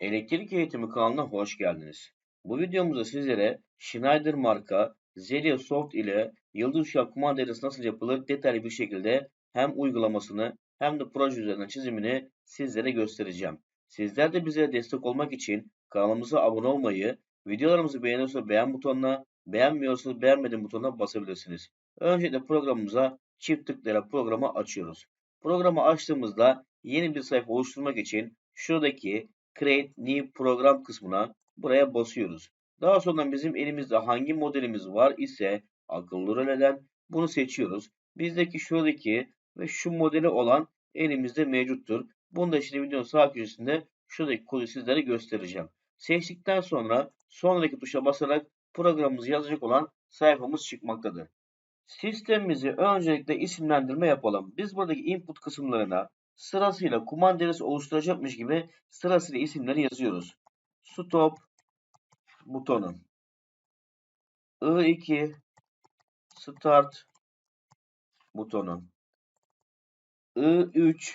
Elektrik Eğitimi kanalına hoş geldiniz. Bu videomuzda sizlere Schneider marka Zelia Soft ile yıldız uşak kumanda idaresi nasıl yapılır detaylı bir şekilde hem uygulamasını hem de proje üzerinden çizimini sizlere göstereceğim. Sizler de bize destek olmak için kanalımıza abone olmayı, videolarımızı beğeniyorsanız beğen butonuna, beğenmiyorsanız beğenmedim butonuna basabilirsiniz. Öncelikle programımıza çift tıklayarak programı açıyoruz. Programı açtığımızda yeni bir sayfa oluşturmak için şuradaki Create New Program kısmına buraya basıyoruz. Daha sonra bizim elimizde hangi modelimiz var ise akıllı röleden bunu seçiyoruz. Bizdeki şuradaki ve şu modeli olan elimizde mevcuttur. Bunu da şimdi videonun sağ köşesinde şuradaki kodu sizlere göstereceğim. Seçtikten sonra sonraki tuşa basarak programımızı yazacak olan sayfamız çıkmaktadır. Sistemimizi öncelikle isimlendirme yapalım. Biz buradaki input kısımlarına sırasıyla kumanda idaresi oluşturacakmış gibi sırasıyla isimleri yazıyoruz. Stop butonu. I2 Start butonu. I3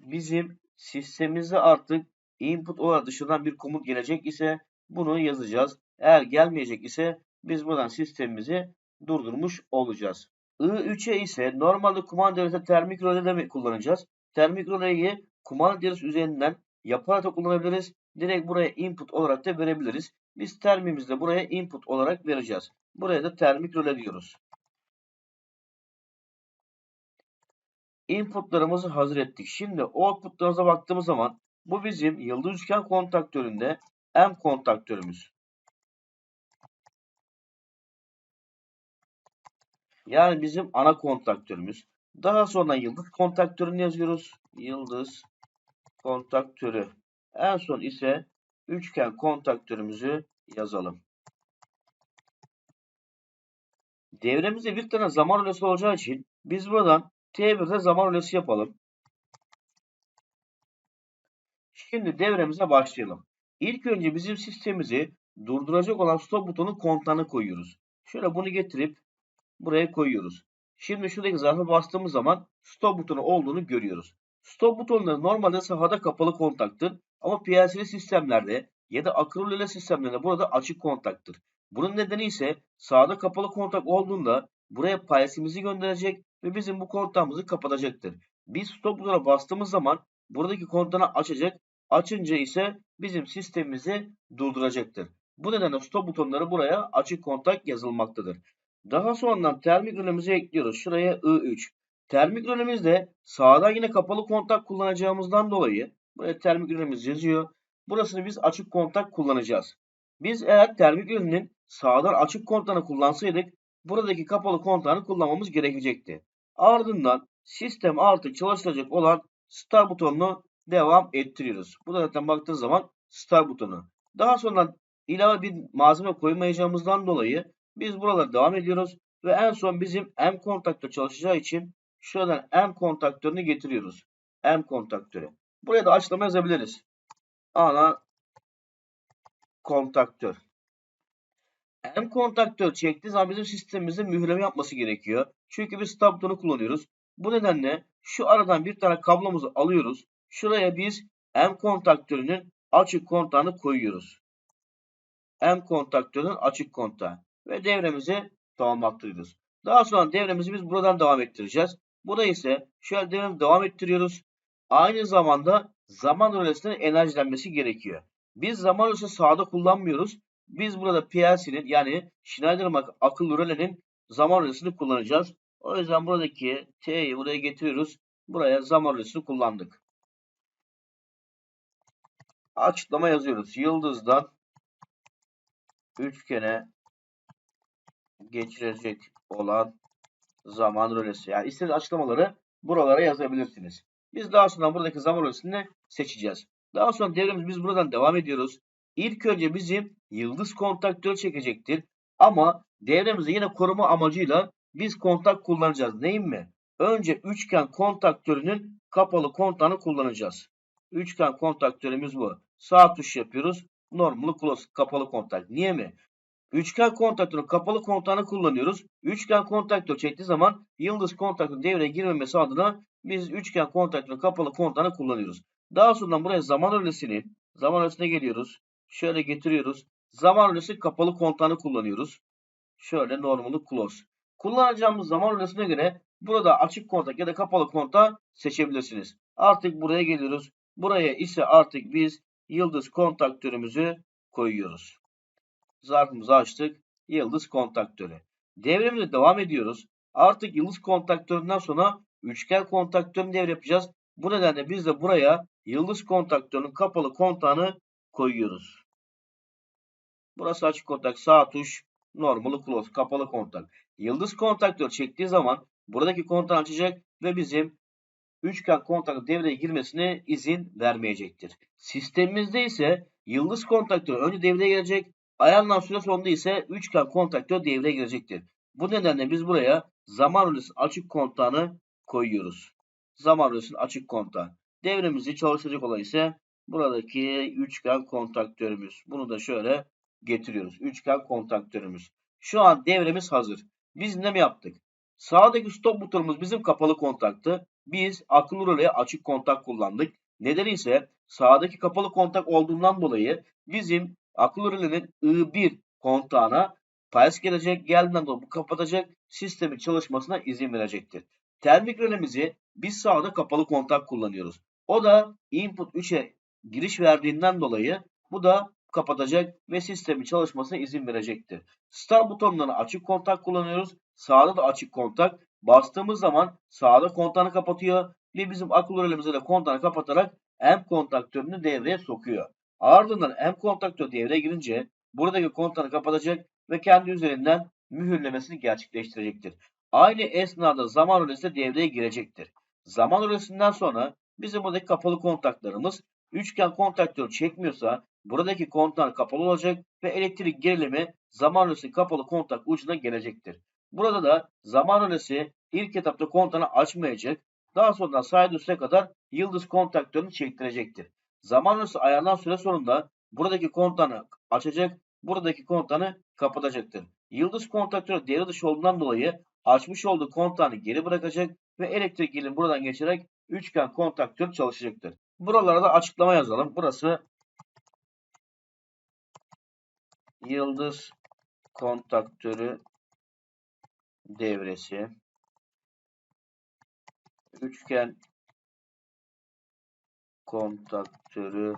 bizim sistemimize artık input olarak dışından bir komut gelecek ise bunu yazacağız. Eğer gelmeyecek ise biz buradan sistemimizi durdurmuş olacağız. I3'e ise normalde kumanda termik rölede kullanacağız. Termik röleyi kumanda idaresi üzerinden yaparak da kullanabiliriz. Direkt buraya input olarak da verebiliriz. Biz termimizde buraya input olarak vereceğiz. Buraya da termik röle diyoruz. Inputlarımızı hazır ettik. Şimdi outputlarımıza baktığımız zaman bu bizim yıldız üçgen kontaktöründe M kontaktörümüz. Yani bizim ana kontaktörümüz. Daha sonra yıldız kontaktörünü yazıyoruz. Yıldız kontaktörü. En son ise üçgen kontaktörümüzü yazalım. Devremizde bir tane zaman rölesi olacağı için biz buradan T1'de zaman rölesi yapalım. Şimdi devremize başlayalım. İlk önce bizim sistemimizi durduracak olan stop butonu kontağına koyuyoruz. Şöyle bunu getirip buraya koyuyoruz. Şimdi şuradaki zarfa bastığımız zaman stop butonu olduğunu görüyoruz. Stop butonları normalde sahada kapalı kontaktır ama PLC'li sistemlerde ya da akıllı sistemlerinde burada açık kontaktır. Bunun nedeni ise sağda kapalı kontak olduğunda buraya PLC'mizi gönderecek ve bizim bu kontağımızı kapatacaktır. Biz stop butona bastığımız zaman buradaki kontağı açacak. Açınca ise bizim sistemimizi durduracaktır. Bu nedenle stop butonları buraya açık kontak yazılmaktadır. Daha sonra termik rölemizi ekliyoruz. Şuraya I3. Termik rölemizde sağdan yine kapalı kontak kullanacağımızdan dolayı buraya termik rölemiz yazıyor. Burasını biz açık kontak kullanacağız. Biz eğer termik rölenin sağdan açık kontağını kullansaydık buradaki kapalı kontağını kullanmamız gerekecekti. Ardından sistem artık çalıştıracak olan start butonunu devam ettiriyoruz. Bu da zaten baktığınız zaman start butonu. Daha sonra ilave bir malzeme koymayacağımızdan dolayı biz buralara devam ediyoruz. Ve en son bizim M kontaktör çalışacağı için şuradan M kontaktörünü getiriyoruz. M kontaktörü. Buraya da açıklama yazabiliriz. Ana kontaktör. M kontaktör çektiği zaman bizim sistemimizin mühreme yapması gerekiyor. Çünkü biz stop butonu kullanıyoruz. Bu nedenle şu aradan bir tane kablomuzu alıyoruz. Şuraya biz M kontaktörünün açık kontağını koyuyoruz. M kontaktörünün açık kontağı ve devremizi tamamlattırıyoruz. Daha sonra devremizi biz buradan devam ettireceğiz. Burada ise şöyle devremi devam ettiriyoruz. Aynı zamanda zaman rölesinin enerjilenmesi gerekiyor. Biz zaman rölesi sağda kullanmıyoruz. Biz burada PLC'nin yani Schneider akıllı rölenin zaman rölesini kullanacağız. O yüzden buradaki T'yi buraya getiriyoruz. Buraya zaman rölesini kullandık. Açıklama yazıyoruz. Yıldızdan üçgene geçirecek olan zaman rölesi. Yani istediğiniz açıklamaları buralara yazabilirsiniz. Biz daha sonra buradaki zaman rölesini seçeceğiz. Daha sonra devremiz biz buradan devam ediyoruz. İlk önce bizim yıldız kontaktörü çekecektir. Ama devremizi yine koruma amacıyla biz kontak kullanacağız. Neyin mi? Önce üçgen kontaktörünün kapalı kontağını kullanacağız. Üçgen kontaktörümüz bu. Sağ tuş yapıyoruz. Normal close kapalı kontak. Niye mi? Üçgen kontaktörün kapalı kontağını kullanıyoruz. Üçgen kontaktör çektiği zaman yıldız kontaktörün devreye girmemesi adına biz üçgen kontaktörün kapalı kontağını kullanıyoruz. Daha sonra buraya zaman rölesini Zaman öresine geliyoruz. Şöyle getiriyoruz. Zaman öresi kapalı kontağını kullanıyoruz. Şöyle normalı close. Kullanacağımız zaman öresine göre burada açık kontak ya da kapalı kontağı seçebilirsiniz. Artık buraya geliyoruz. Buraya ise artık biz yıldız kontaktörümüzü koyuyoruz. Zarfımızı açtık. Yıldız kontaktörü. Devremize devam ediyoruz. Artık yıldız kontaktöründen sonra üçgen kontaktörün devre yapacağız. Bu nedenle biz de buraya yıldız kontaktörünün kapalı kontağını koyuyoruz. Burası açık kontak sağ tuş normal close kapalı kontak. Yıldız kontaktör çektiği zaman buradaki kontağı açacak ve bizim üçgen kontak devreye girmesine izin vermeyecektir. Sistemimizde ise yıldız kontaktör önce devreye girecek. Ayarlanan süre sonunda ise üçgen kontaktör devreye girecektir. Bu nedenle biz buraya zaman rölesi açık kontağını koyuyoruz. Zaman rölesinin açık kontağı. Devremizi çalıştıracak olan ise buradaki üçgen kontaktörümüz. Bunu da şöyle getiriyoruz. Üçgen kontaktörümüz. Şu an devremiz hazır. Biz ne mi yaptık? Sağdaki stop butonumuz bizim kapalı kontaktı. Biz akıllı röleye açık kontak kullandık. Nedeni ise sağdaki kapalı kontak olduğundan dolayı bizim akıllı rölenin I1 kontağına payas gelecek. Geldiğinden dolayı bu kapatacak. Sistemin çalışmasına izin verecektir. Termik rölemizi biz sağda kapalı kontak kullanıyoruz. O da input 3'e giriş verdiğinden dolayı bu da kapatacak ve sistemin çalışmasına izin verecektir. Start butonlarını açık kontak kullanıyoruz. Sağda da açık kontak. Bastığımız zaman sağda kontağını kapatıyor ve bizim akıllı rölemize de kontağını kapatarak M kontaktörünü devreye sokuyor. Ardından M kontaktör devreye girince buradaki kontağını kapatacak ve kendi üzerinden mühürlemesini gerçekleştirecektir. Aynı esnada zaman rölesi de devreye girecektir. Zaman rölesinden sonra bizim buradaki kapalı kontaklarımız üçgen kontaktör çekmiyorsa buradaki kontak kapalı olacak ve elektrik gerilimi zaman rölesi kapalı kontak ucuna gelecektir. Burada da zaman rölesi ilk etapta kontağını açmayacak. Daha sonra side üste kadar yıldız kontaktörünü çektirecektir. Zaman rölesi ayarlanan süre sonunda buradaki kontağını açacak, buradaki kontağını kapatacaktır. Yıldız kontaktörü devre dışı olduğundan dolayı açmış olduğu kontağını geri bırakacak ve elektrik gerilimi buradan geçerek üçgen kontaktör çalışacaktır. Buralara da açıklama yazalım. Burası yıldız kontaktörü devresi üçgen kontaktörü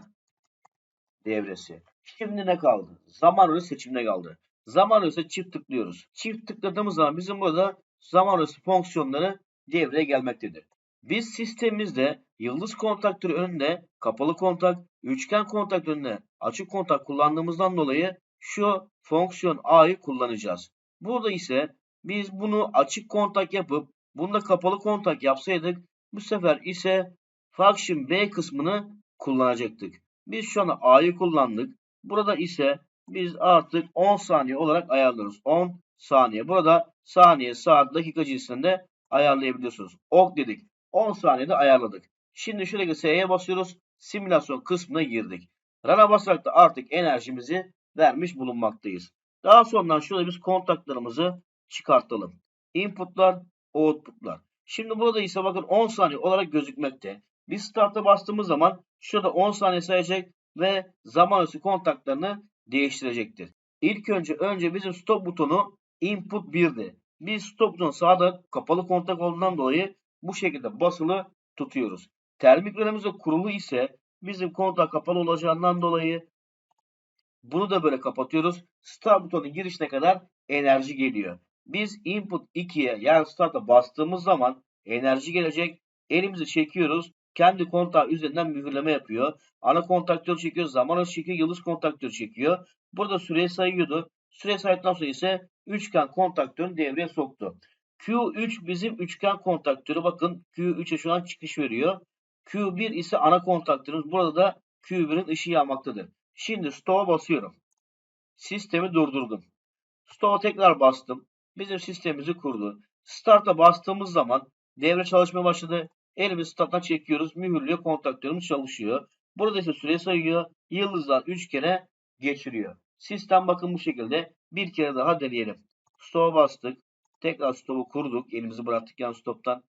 devresi. Şimdi ne kaldı? Zaman örü seçimine kaldı. Zaman örüsü çift tıklıyoruz. Çift tıkladığımız zaman bizim burada zaman örüsü fonksiyonları devreye gelmektedir. Biz sistemimizde yıldız kontaktörü önünde kapalı kontak, üçgen kontak önünde açık kontak kullandığımızdan dolayı şu fonksiyon A'yı kullanacağız. Burada ise biz bunu açık kontak yapıp bunda kapalı kontak yapsaydık bu sefer ise function B kısmını kullanacaktık. Biz şu an A'yı kullandık. Burada ise biz artık 10 saniye olarak ayarlıyoruz. 10 saniye. Burada saniye, saat, dakika cinsinde ayarlayabiliyorsunuz. Ok dedik. 10 saniyede ayarladık. Şimdi şuradaki S'ye basıyoruz. Simülasyon kısmına girdik. Run'a basarak da artık enerjimizi vermiş bulunmaktayız. Daha sonra şurada biz kontaklarımızı çıkartalım. Inputlar, outputlar. Şimdi burada ise bakın 10 saniye olarak gözükmekte. Biz start'a bastığımız zaman şurada 10 saniye sayacak ve zaman ötesi kontaklarını değiştirecektir. İlk önce önce bizim stop butonu input 1'di. Biz stop butonu sağda kapalı kontak olduğundan dolayı bu şekilde basılı tutuyoruz. Termik rölemizde kurulu ise bizim kontak kapalı olacağından dolayı bunu da böyle kapatıyoruz. Start butonu girişine kadar enerji geliyor. Biz input 2'ye yani start'a bastığımız zaman enerji gelecek. Elimizi çekiyoruz. Kendi kontağı üzerinden mühürleme yapıyor. Ana kontaktör çekiyor. Zaman çekiyor. Yıldız kontaktör çekiyor. Burada süreyi sayıyordu. Süre saydıktan sonra ise üçgen kontaktörünü devreye soktu. Q3 bizim üçgen kontaktörü. Bakın Q3'e şu an çıkış veriyor. Q1 ise ana kontaktörümüz. Burada da Q1'in ışığı yanmaktadır. Şimdi stop'a basıyorum. Sistemi durdurdum. Stop'a tekrar bastım. Bizim sistemimizi kurdu. Start'a bastığımız zaman devre çalışmaya başladı. Elimizi start'a çekiyoruz. Mühürlüyor. Kontaktörümüz çalışıyor. Burada ise süre sayıyor. Yıldızdan 3 kere geçiriyor. Sistem bakın bu şekilde. Bir kere daha deneyelim. Stop'a bastık. Tekrar stop'u kurduk. Elimizi bıraktık yan stop'tan.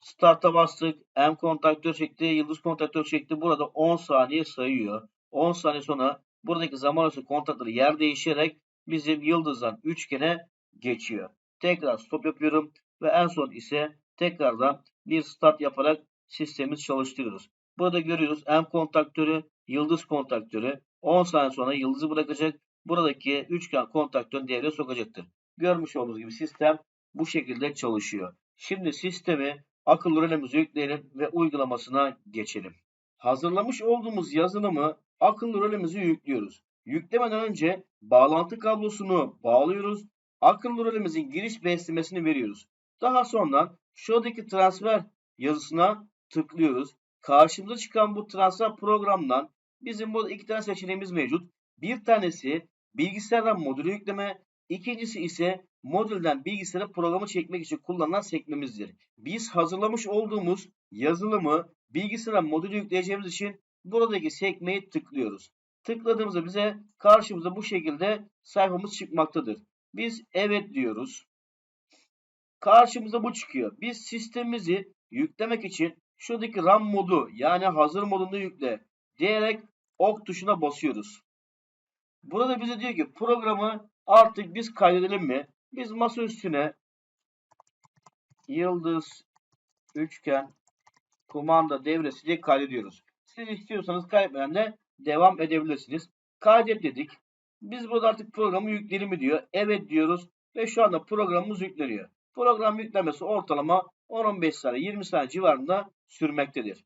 Start'a bastık. M kontaktör çekti. Yıldız kontaktör çekti. Burada 10 saniye sayıyor. 10 saniye sonra buradaki zaman arası kontakları yer değişerek bizim yıldızdan üçgene geçiyor. Tekrar stop yapıyorum ve en son ise tekrardan bir start yaparak sistemimizi çalıştırıyoruz. Burada görüyoruz M kontaktörü, yıldız kontaktörü 10 saniye sonra yıldızı bırakacak. Buradaki üçgen kontaktörü devreye sokacaktır. Görmüş olduğunuz gibi sistem bu şekilde çalışıyor. Şimdi sistemi akıllı rölemize yükleyelim ve uygulamasına geçelim. Hazırlamış olduğumuz yazılımı akıllı rölemize yüklüyoruz. Yüklemeden önce bağlantı kablosunu bağlıyoruz. Akıllı rölemizin giriş beslemesini veriyoruz. Daha sonra şuradaki transfer yazısına tıklıyoruz. Karşımıza çıkan bu transfer programından bizim burada iki tane seçeneğimiz mevcut. Bir tanesi bilgisayardan modülü yükleme, ikincisi ise modülden bilgisayara programı çekmek için kullanılan sekmemizdir. Biz hazırlamış olduğumuz yazılımı bilgisayara modülü yükleyeceğimiz için buradaki sekmeyi tıklıyoruz. Tıkladığımızda bize karşımıza bu şekilde sayfamız çıkmaktadır. Biz evet diyoruz. Karşımıza bu çıkıyor. Biz sistemimizi yüklemek için şuradaki RAM modu yani hazır modunda yükle diyerek ok tuşuna basıyoruz. Burada bize diyor ki programı artık biz kaydedelim mi? Biz masa üstüne yıldız üçgen kumanda devresi diye kaydediyoruz. Siz istiyorsanız kaydetmeden de devam edebilirsiniz. Kaydet dedik. Biz burada artık programı yükleyelim mi diyor. Evet diyoruz ve şu anda programımız yükleniyor. Program yüklemesi ortalama 10-15 saniye 20 saniye civarında sürmektedir.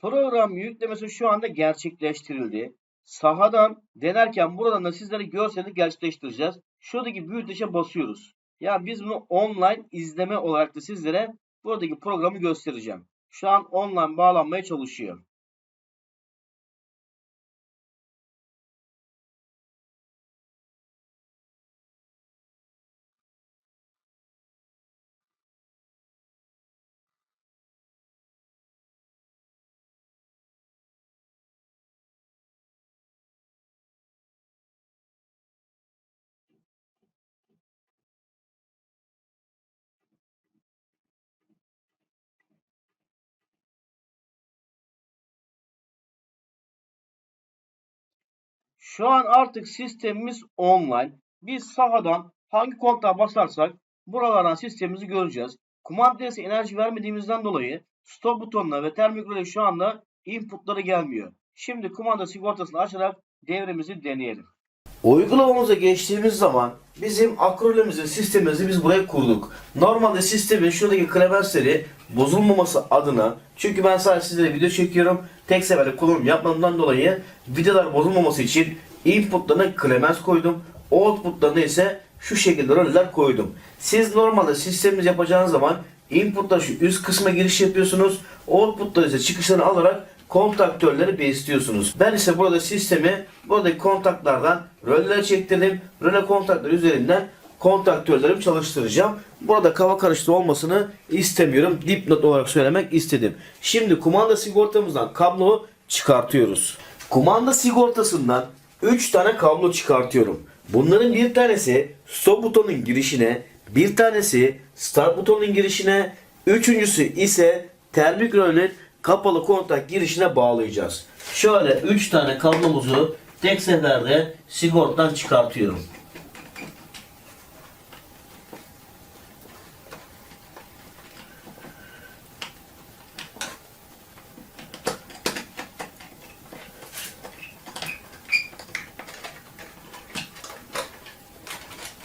Program yüklemesi şu anda gerçekleştirildi. Sahadan denerken buradan da sizlere görseli gerçekleştireceğiz. Şuradaki büyüteçe basıyoruz. Yani biz bunu online izleme olarak da sizlere buradaki programı göstereceğim. Şu an online bağlanmaya çalışıyor. Şu an artık sistemimiz online. Biz sahadan hangi kontağa basarsak buralardan sistemimizi göreceğiz. Kumandaya enerji vermediğimizden dolayı stop butonuna ve termik şu anda inputları gelmiyor. Şimdi kumanda sigortasını açarak devremizi deneyelim. Uygulamamıza geçtiğimiz zaman bizim akrolemimizin sistemimizi biz buraya kurduk. Normalde sistemin şuradaki klemensleri bozulmaması adına çünkü ben sadece sizlere video çekiyorum. Tek seferde kullanım yapmamdan dolayı videolar bozulmaması için inputlarına klemens koydum. Outputlarına ise şu şekilde roller koydum. Siz normalde sistemimiz yapacağınız zaman inputlar şu üst kısma giriş yapıyorsunuz. Outputlar ise çıkışlarını alarak kontaktörleri besliyorsunuz. Ben ise burada sistemi buradaki kontaklardan röller çektirdim. Röle kontaktör üzerinden kontaktörlerimi çalıştıracağım. Burada kava karıştı olmasını istemiyorum. Dipnot olarak söylemek istedim. Şimdi kumanda sigortamızdan kablo çıkartıyoruz. Kumanda sigortasından 3 tane kablo çıkartıyorum. Bunların bir tanesi stop butonun girişine, bir tanesi start butonun girişine, üçüncüsü ise termik rölün kapalı kontak girişine bağlayacağız. Şöyle 3 tane kablomuzu tek seferde sigortadan çıkartıyorum.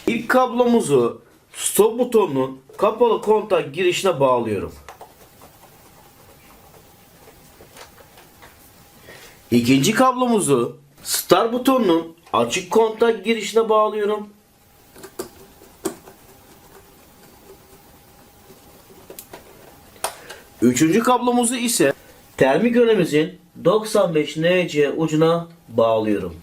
İlk kablomuzu stop butonunun kapalı kontak girişine bağlıyorum. İkinci kablomuzu start butonunun açık kontak girişine bağlıyorum. Üçüncü kablomuzu ise termik yönemizin 95 NC ucuna bağlıyorum.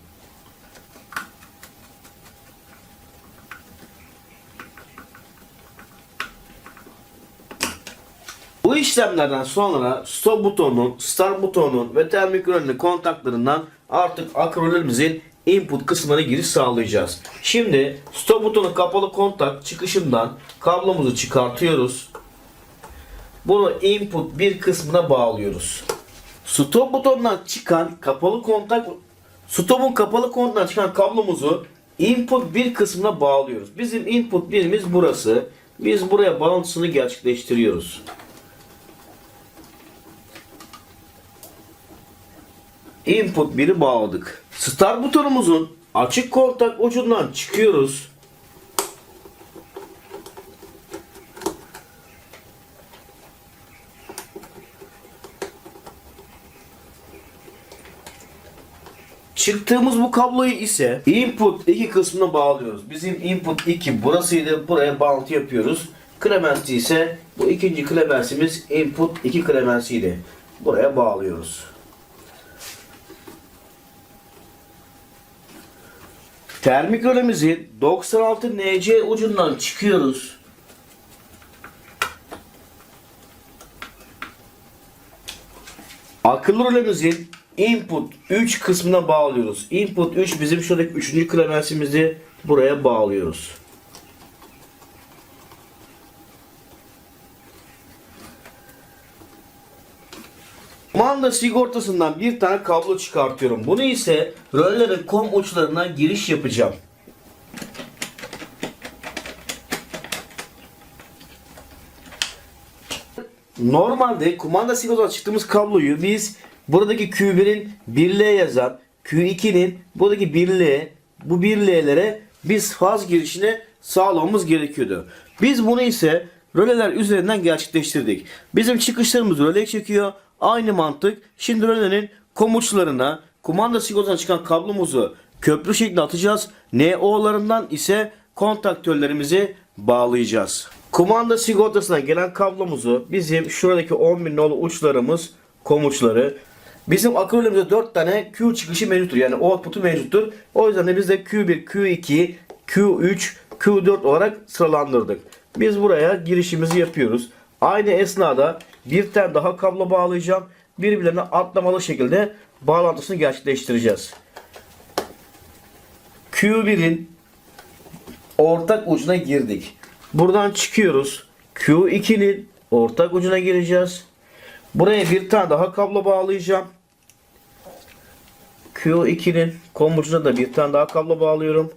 Bu işlemlerden sonra stop butonunun, start butonunun ve termik kontaklarından artık akrolerimizin input kısmına giriş sağlayacağız. Şimdi stop butonu kapalı kontak çıkışından kablomuzu çıkartıyoruz. Bunu input bir kısmına bağlıyoruz. Stop butonundan çıkan kapalı kontak stopun kapalı kontaktan çıkan kablomuzu input bir kısmına bağlıyoruz. Bizim input birimiz burası. Biz buraya bağlantısını gerçekleştiriyoruz. Input 1'i bağladık. Start butonumuzun açık kontak ucundan çıkıyoruz. Çıktığımız bu kabloyu ise input 2 kısmına bağlıyoruz. Bizim input 2 burasıydı. Buraya bağlantı yapıyoruz. Clemency ise bu ikinci Clemency'miz input 2 Clemency'ydi. Buraya bağlıyoruz. Termik rölemizin 96 NC ucundan çıkıyoruz. Akıllı rölemizin input 3 kısmına bağlıyoruz. Input 3 bizim şuradaki 3. klemensimizi buraya bağlıyoruz. Manda sigortasından bir tane kablo çıkartıyorum. Bunu ise röllerin kom uçlarına giriş yapacağım. Normalde kumanda sigortadan çıktığımız kabloyu biz buradaki Q1'in 1L yazan Q2'nin buradaki 1L bu 1L'lere biz faz girişine sağlamamız gerekiyordu. Biz bunu ise röleler üzerinden gerçekleştirdik. Bizim çıkışlarımız röle çekiyor. Aynı mantık. Şimdi rölenin komuçlarına kumanda sigortadan çıkan kablomuzu köprü şeklinde atacağız. NO'larından ise kontaktörlerimizi bağlayacağız. Kumanda sigortasına gelen kablomuzu bizim şuradaki 10.000 nolu uçlarımız komuçları Bizim akrolimizde 4 tane Q çıkışı mevcuttur. Yani output'u mevcuttur. O yüzden de biz de Q1, Q2, Q3, Q4 olarak sıralandırdık. Biz buraya girişimizi yapıyoruz. Aynı esnada bir tane daha kablo bağlayacağım. Birbirlerine atlamalı şekilde bağlantısını gerçekleştireceğiz. Q1'in ortak ucuna girdik. Buradan çıkıyoruz. Q2'nin ortak ucuna gireceğiz. Buraya bir tane daha kablo bağlayacağım. Q2'nin kom ucuna da bir tane daha kablo bağlıyorum.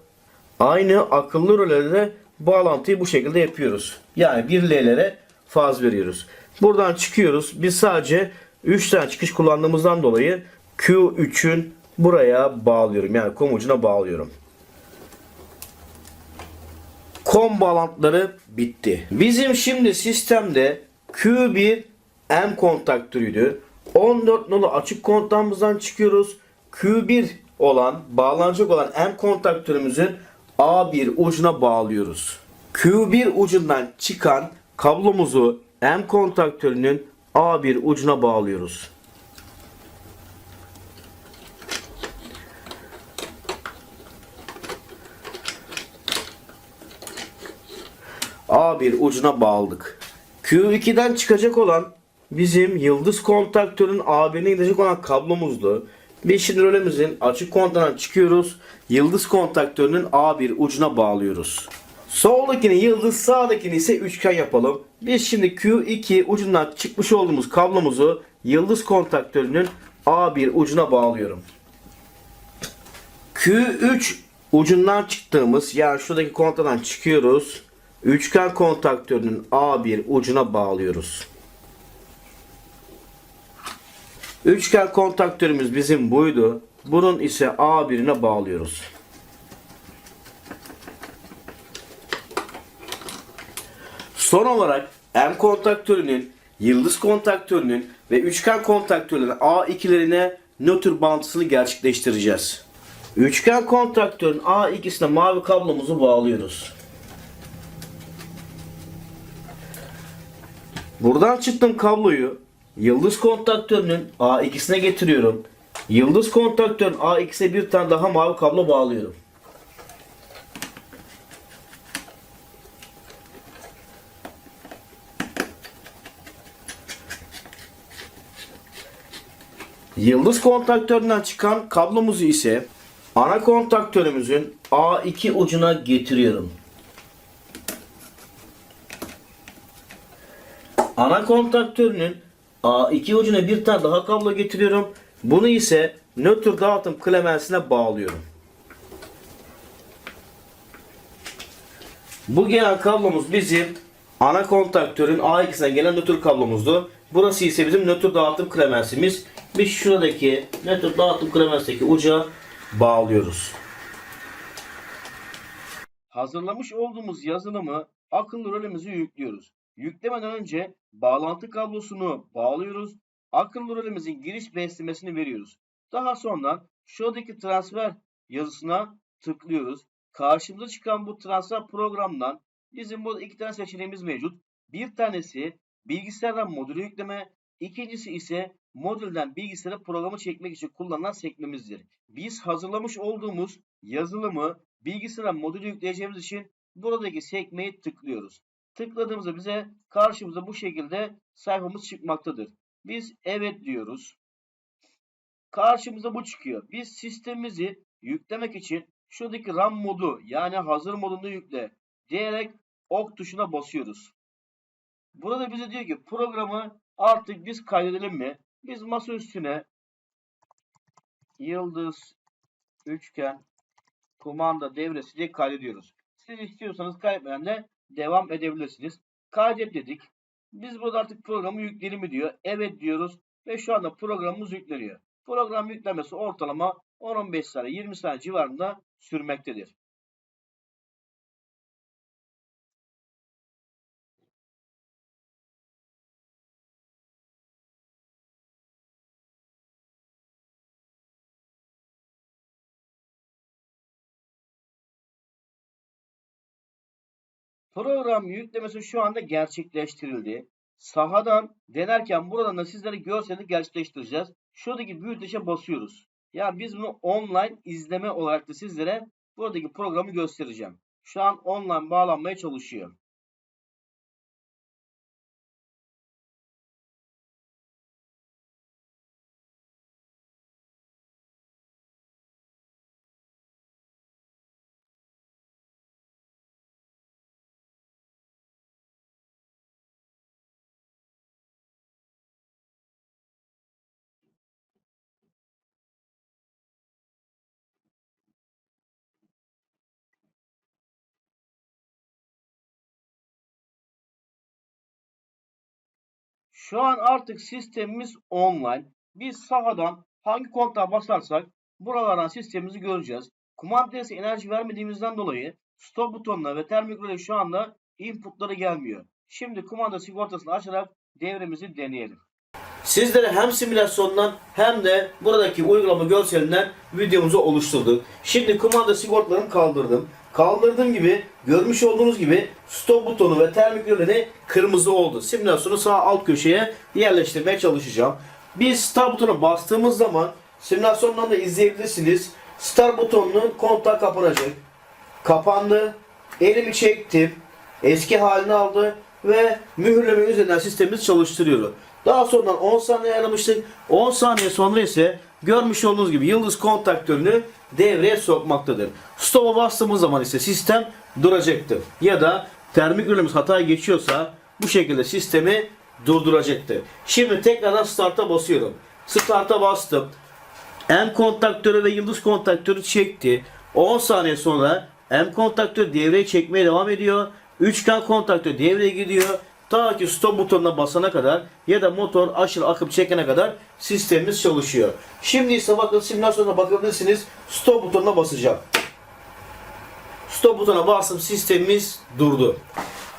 Aynı akıllı rölede bağlantıyı bu şekilde yapıyoruz. Yani bir L'lere faz veriyoruz. Buradan çıkıyoruz. Biz sadece 3 tane çıkış kullandığımızdan dolayı Q3'ün buraya bağlıyorum. Yani kom ucuna bağlıyorum. Kom bağlantıları bitti. Bizim şimdi sistemde Q1 M kontaktörüydü. 14 nolu açık kontağımızdan çıkıyoruz. Q1 olan, bağlanacak olan M kontaktörümüzün A1 ucuna bağlıyoruz. Q1 ucundan çıkan kablomuzu M kontaktörünün A1 ucuna bağlıyoruz. A1 ucuna bağladık. Q2'den çıkacak olan bizim yıldız kontaktörün A1'ine gidecek olan kablomuzdu. Biz şimdi rölemizin açık kontağından çıkıyoruz. Yıldız kontaktörünün A1 ucuna bağlıyoruz. Soldakini yıldız, sağdakini ise üçgen yapalım. Biz şimdi Q2 ucundan çıkmış olduğumuz kablomuzu yıldız kontaktörünün A1 ucuna bağlıyorum. Q3 ucundan çıktığımız yani şuradaki kontadan çıkıyoruz. Üçgen kontaktörünün A1 ucuna bağlıyoruz. Üçgen kontaktörümüz bizim buydu. Bunun ise A1'ine bağlıyoruz. Son olarak M kontaktörünün, yıldız kontaktörünün ve üçgen kontaktörünün A2'lerine nötr bağlantısını gerçekleştireceğiz. Üçgen kontaktörün A2'sine mavi kablomuzu bağlıyoruz. Buradan çıktım kabloyu yıldız kontaktörünün A2'sine getiriyorum. Yıldız kontaktörün A2'sine bir tane daha mavi kablo bağlıyorum. Yıldız kontaktöründen çıkan kablomuzu ise ana kontaktörümüzün A2 ucuna getiriyorum. Ana kontaktörünün A2 ucuna bir tane daha kablo getiriyorum. Bunu ise nötr dağıtım klemensine bağlıyorum. Bu gelen kablomuz bizim ana kontaktörün A2'sine gelen nötr kablomuzdu. Burası ise bizim nötr dağıtım klemensimiz. Biz şuradaki nötr dağıtım klemensteki uca bağlıyoruz. Hazırlamış olduğumuz yazılımı akıllı rölemize yüklüyoruz. Yüklemeden önce bağlantı kablosunu bağlıyoruz. Akıllı rölemizin giriş beslemesini veriyoruz. Daha sonra şuradaki transfer yazısına tıklıyoruz. Karşımıza çıkan bu transfer programdan bizim burada iki tane seçeneğimiz mevcut. Bir tanesi bilgisayardan modülü yükleme, ikincisi ise modülden bilgisayara programı çekmek için kullanılan sekmemizdir. Biz hazırlamış olduğumuz yazılımı bilgisayara modülü yükleyeceğimiz için buradaki sekmeyi tıklıyoruz. Tıkladığımızda bize karşımıza bu şekilde sayfamız çıkmaktadır. Biz evet diyoruz. Karşımıza bu çıkıyor. Biz sistemimizi yüklemek için şuradaki RAM modu yani hazır modunda yükle diyerek ok tuşuna basıyoruz. Burada bize diyor ki programı artık biz kaydedelim mi? Biz masa üstüne yıldız üçgen kumanda devresi diye kaydediyoruz. Siz istiyorsanız kaydetmeden de devam edebilirsiniz. Kaydet dedik. Biz burada artık programı yükleyelim mi diyor. Evet diyoruz ve şu anda programımız yükleniyor. Program yüklemesi ortalama 10-15 saniye 20 saniye civarında sürmektedir. Program yüklemesi şu anda gerçekleştirildi. Sahadan denerken buradan da sizlere görseli gerçekleştireceğiz. Şuradaki büyüteçe basıyoruz. Yani biz bunu online izleme olarak da sizlere buradaki programı göstereceğim. Şu an online bağlanmaya çalışıyor. Şu an artık sistemimiz online. Biz sahadan hangi kontağa basarsak buralardan sistemimizi göreceğiz. Kumandaya enerji vermediğimizden dolayı stop butonuna ve termik şu anda inputları gelmiyor. Şimdi kumanda sigortasını açarak devremizi deneyelim. Sizlere hem simülasyondan hem de buradaki uygulama görselinden videomuzu oluşturduk. Şimdi kumanda sigortalarını kaldırdım. Kaldırdığım gibi görmüş olduğunuz gibi stop butonu ve termik röleni kırmızı oldu. Simülasyonu sağ alt köşeye yerleştirmeye çalışacağım. Biz start butonuna bastığımız zaman simülasyondan da izleyebilirsiniz. Start butonunun kontağı kapanacak. Kapandı. Elimi çektim. Eski halini aldı ve mühürleme üzerinden sistemimiz çalıştırıyor. Daha sonra 10 saniye ayarlamıştık. 10 saniye sonra ise görmüş olduğunuz gibi yıldız kontaktörünü devreye sokmaktadır. Stop'a bastığımız zaman ise sistem duracaktır. Ya da termik ürünümüz hata geçiyorsa bu şekilde sistemi durduracaktır. Şimdi tekrardan start'a basıyorum. Start'a bastım. M kontaktörü ve yıldız kontaktörü çekti. 10 saniye sonra M kontaktörü devreye çekmeye devam ediyor. Üçgen kontaktör devreye gidiyor. Ta ki stop butonuna basana kadar ya da motor aşırı akıp çekene kadar sistemimiz çalışıyor. Şimdi ise bakın simülasyona bakabilirsiniz. Stop butonuna basacağım. Stop butona bastım sistemimiz durdu.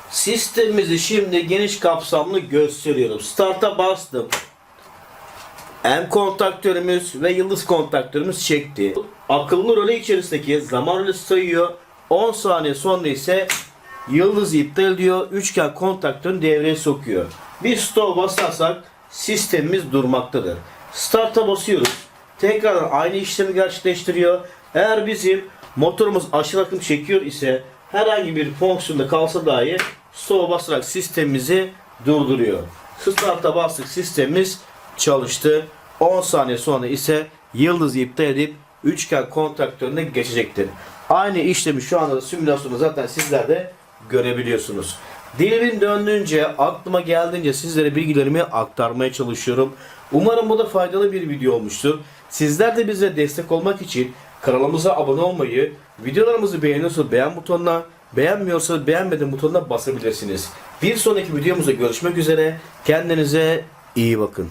Sistemimizi şimdi geniş kapsamlı gösteriyorum. Start'a bastım. M kontaktörümüz ve yıldız kontaktörümüz çekti. Akıllı röle içerisindeki zaman rölesi sayıyor. 10 saniye sonra ise yıldız iptal ediyor. Üçgen kontaktörünü devreye sokuyor. Bir stop basarsak sistemimiz durmaktadır. Start'a basıyoruz. Tekrar aynı işlemi gerçekleştiriyor. Eğer bizim motorumuz aşırı akım çekiyor ise herhangi bir fonksiyonda kalsa dahi stop'a basarak sistemimizi durduruyor. Start'a bastık sistemimiz çalıştı. 10 saniye sonra ise yıldızı iptal edip üçgen kontaktörüne geçecektir. Aynı işlemi şu anda simülasyonu zaten sizler de görebiliyorsunuz. Dilimin döndüğünce, aklıma geldiğince sizlere bilgilerimi aktarmaya çalışıyorum. Umarım bu da faydalı bir video olmuştur. Sizler de bize destek olmak için kanalımıza abone olmayı, videolarımızı beğeniyorsanız beğen butonuna, beğenmiyorsanız beğenmedim butonuna basabilirsiniz. Bir sonraki videomuzda görüşmek üzere. Kendinize iyi bakın.